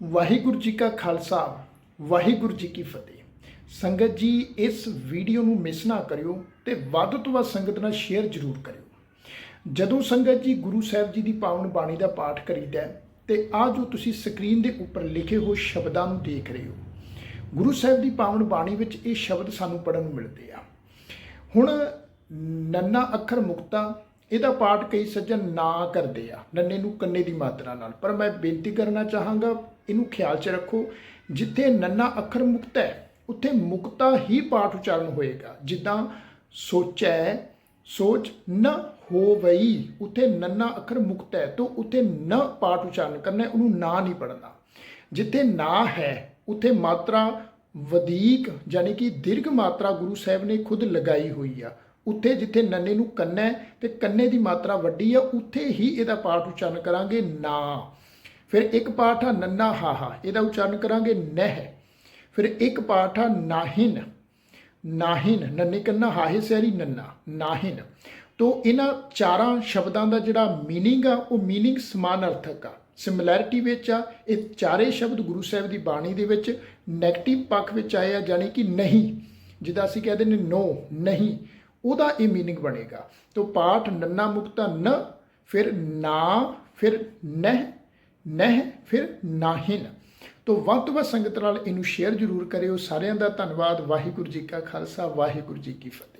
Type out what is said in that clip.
ਵਾਹਿਗੁਰੂ ਜੀ ਕਾ ਖਾਲਸਾ ਵਾਹਿਗੁਰੂ ਜੀ ਕੀ ਫਤਿਹ। ਸੰਗਤ ਜੀ ਇਸ ਵੀਡੀਓ ਨੂੰ ਮਿਸ ਨਾ ਕਰਿਓ ਤੇ ਵੱਧ ਤੋਂ ਵੱਧ ਸੰਗਤ ਨਾਲ ਸ਼ੇਅਰ ਜ਼ਰੂਰ ਕਰਿਓ। ਜਦੋਂ ਸੰਗਤ ਜੀ ਗੁਰੂ ਸਾਹਿਬ ਜੀ ਦੀ ਪਾਵਨ ਬਾਣੀ ਦਾ ਪਾਠ ਕਰੀਦਾ ਹੈ, ਤੇ ਆ ਜੋ ਤੁਸੀਂ ਸਕਰੀਨ ਦੇ ਉੱਪਰ ਲਿਖੇ ਹੋਏ ਸ਼ਬਦਾਂ ਨੂੰ ਦੇਖ ਰਹੇ ਹੋ ਗੁਰੂ ਸਾਹਿਬ ਦੀ ਪਾਵਨ ਬਾਣੀ ਵਿੱਚ ਇਹ ਸ਼ਬਦ ਸਾਨੂੰ ਪੜਨ ਨੂੰ ਮਿਲਦੇ ਆ। ਹੁਣ ਨੰਨਾ ਅੱਖਰ ਮੁਕਤਾ ਇਹਦਾ ਪਾਠ ਕਈ ਸੱਜਣ ਨਾ ਕਰਦੇ ਆ, ਨੰਨੇ ਨੂੰ ਕੰਨੇ ਦੀ ਮਾਤਰਾ ਨਾਲ। ਪਰ ਮੈਂ ਬੇਨਤੀ ਕਰਨਾ ਚਾਹਾਂਗਾ, ਇਹਨੂੰ ਖਿਆਲ 'ਚ ਰੱਖੋ, ਜਿੱਥੇ ਨੰਨਾ ਅੱਖਰ ਮੁਕਤ ਹੈ, ਉੱਥੇ ਮੁਕਤਾ ਹੀ ਪਾਠ ਉਚਾਰਨ ਹੋਏਗਾ। ਜਿੱਦਾਂ ਸੋਚੈ, ਸੋਚ ਨ ਹੋਵਈ, ਉੱਥੇ ਨੰਨਾ ਅੱਖਰ ਮੁਕਤ ਹੈ, ਤਾਂ ਉੱਥੇ ਨ ਪਾਠ ਉਚਾਰਨ ਕਰਨਾ, ਉਹਨੂੰ ਨਾ ਨਹੀਂ ਪੜਨਾ ਜਿੱਥੇ ਨਾ ਹੈ, ਉੱਥੇ ਮਾਤਰਾ ਵਧੀਕ ਯਾਨੀ ਕਿ ਦੀਰਘ ਮਾਤਰਾ ਗੁਰੂ ਸਾਹਿਬ ਨੇ ਖੁਦ ਲਗਾਈ ਹੋਈ ਆ। ਉੱਥੇ ਜਿੱਥੇ ਨੰਨੇ ਨੂੰ ਕੰਨਾ ਹੈ ਤੇ ਕੰਨੇ ਦੀ ਮਾਤਰਾ ਵੱਡੀ ਆ, ਉੱਥੇ ਹੀ ਇਹਦਾ ਪਾਠ ਉਚਾਰਨ ਕਰਾਂਗੇ ਨਾ। ਫਿਰ ਇੱਕ ਪਾਠ ਆ ਨੰਨਾ ਹਾਹਾ ਇਹਦਾ ਉਚਾਰਨ ਕਰਾਂਗੇ ਨਹਿ। ਫਿਰ ਇੱਕ ਪਾਠ ਆ ਨਾਹਿਨ ਨਾਹਿਨ, ਨੰਨੇ ਕੰਨਾ ਹਾਹੇ ਸਹਿਰੀ ਨੰਨਾ, ਨਾਹਿਨ। ਤੋਂ ਇਹਨਾਂ ਚਾਰਾਂ ਸ਼ਬਦਾਂ ਦਾ ਜਿਹੜਾ मीनिंग ਆ, ਉਹ मीनिंग ਸਮਾਨਾਰਥਕ ਆ। ਸਿਮਿਲੈਰਿਟੀ ਵਿੱਚ ਆ, ਇਹ ਚਾਰੇ ਸ਼ਬਦ ਗੁਰੂ ਸਾਹਿਬ ਦੀ ਬਾਣੀ ਦੇ ਵਿੱਚ ਨੈਗੇਟਿਵ ਪੱਖ ਵਿੱਚ ਆਏ ਆ ਜਾਨੀ ਕਿ ਨਹੀਂ। ਜਿੱਦਾਂ ਅਸੀਂ ਕਹਿੰਦੇ ਨੇ ਨੋ ਨਹੀਂ। ਉਹਦਾ ਇਹ मीनिंग ਬਣੇਗਾ ਤੋ ਪਾਠ ਨੰਨਾ ਮੁਕਤਾ ਨ ਫਿਰ ਨਾ ਫਿਰ ਨਹਿ ਨਹਿ ਫਿਰ ਨਾਹਿਨ ਤੋ ਵੱਧ ਤੋਂ ਵੱਧ ਸੰਗਤ ਨਾਲ ਇਹਨੂੰ ਸ਼ੇਅਰ ਜ਼ਰੂਰ ਕਰਿਓ ਸਾਰਿਆਂ ਦਾ ਧੰਨਵਾਦ ਵਾਹਿਗੁਰੂ ਜੀ ਕਾ ਖਾਲਸਾ ਵਾਹਿਗੁਰੂ ਜੀ ਕੀ ਫਤਿਹ